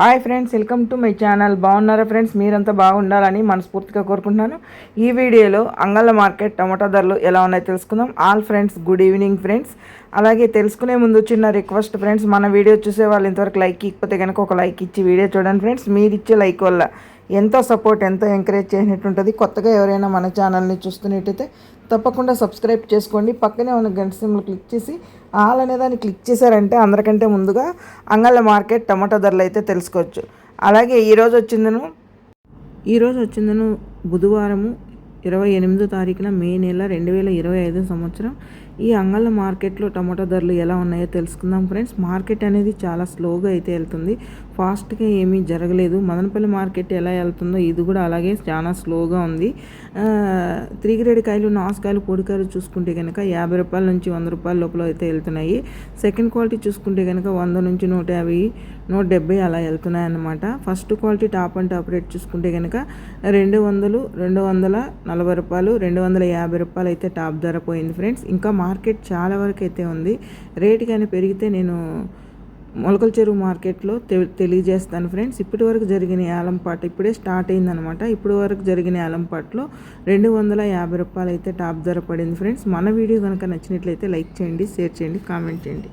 Hi friends welcome to my channel. బాగున్నారా friends? మీరంతా బాగుండాలని మనస్ఫూర్తిగా కోరుకుంటున్నాను. ఈ వీడియోలో అంగళ్ళ మార్కెట్ టమాటా ధరలు ఎలా ఉన్నాయో తెలుసుకుందాం. All friends good evening friends. అలాగే తెలుసుకునే ముందు చిన్న రిక్వెస్ట్ ఫ్రెండ్స్ మన వీడియో చూసే వాళ్ళు ఇంతవరకు లైక్ ఇకపోతే కనుక ఒక లైక్ ఇచ్చి వీడియో చూడండి ఫ్రెండ్స్. మీరు ఇచ్చే లైక్ వల్ల ఎంతో సపోర్ట్ ఎంతో ఎంకరేజ్ చేసినట్టు ఉంటుంది కొత్తగా ఎవరైనా మన ఛానల్ని చూస్తున్నట్టయితే తప్పకుండా సబ్స్క్రైబ్ చేసుకోండి. పక్కనే ఉన్న గంట సింబల్ క్లిక్ చేసి ఆల్ అనే దాన్ని క్లిక్ చేశారంటే అందరికంటే ముందుగా అంగళ్ళ మార్కెట్ టమాటా ధరలు అయితే తెలుసుకోవచ్చు. అలాగే ఈరోజు వచ్చిందను ఈరోజు వచ్చిందను బుధవారము ఇరవై ఎనిమిదో తారీఖున మే నెల రెండు వేల ఇరవై ఐదో సంవత్సరం. ఈ అంగళ్ళ మార్కెట్లో టమాటా ధరలు ఎలా ఉన్నాయో తెలుసుకుందాం ఫ్రెండ్స్. మార్కెట్ అనేది చాలా స్లోగా అయితే వెళ్తుంది. ఫాస్ట్గా ఏమీ జరగలేదు. మదనపల్లి మార్కెట్ ఎలా వెళ్తుందో ఇది కూడా అలాగే చాలా స్లోగా ఉంది. త్రీ గ్రేడ్ కాయలు నాసుకాయలు పొడికాయలు చూసుకుంటే కనుక యాభై రూపాయల నుంచి వంద రూపాయల లోపల అయితే వెళ్తున్నాయి. సెకండ్ క్వాలిటీ చూసుకుంటే కనుక వంద నుంచి నూట యాభై నూట డెబ్బై అలా వెళ్తున్నాయి అన్నమాట first quality top and top rate చూసుకుంటే కనుక రెండు వందలు రెండు వందల నలభై రూపాయలు రెండు వందల యాభై రూపాయలు అయితే టాప్ ధర పోయింది ఫ్రెండ్స్. ఇంకా మార్కెట్ చాలా వరకు అయితే ఉంది. రేట్ కానీ పెరిగితే నేను మొలకల చెరువు మార్కెట్లో తె తెలియజేస్తాను ఫ్రెండ్స్. ఇప్పటి వరకు జరిగిన ఆలంపాట ఇప్పుడే స్టార్ట్ అయిందనమాట ఇప్పటి వరకు జరిగిన ఆలంపాట్లో రెండు వందల యాభై రూపాయలు అయితే టాప్ ధర పడింది ఫ్రెండ్స్. మన వీడియో కనుక నచ్చినట్లయితే లైక్ చేయండి షేర్ చేయండి కామెంట్ చేయండి.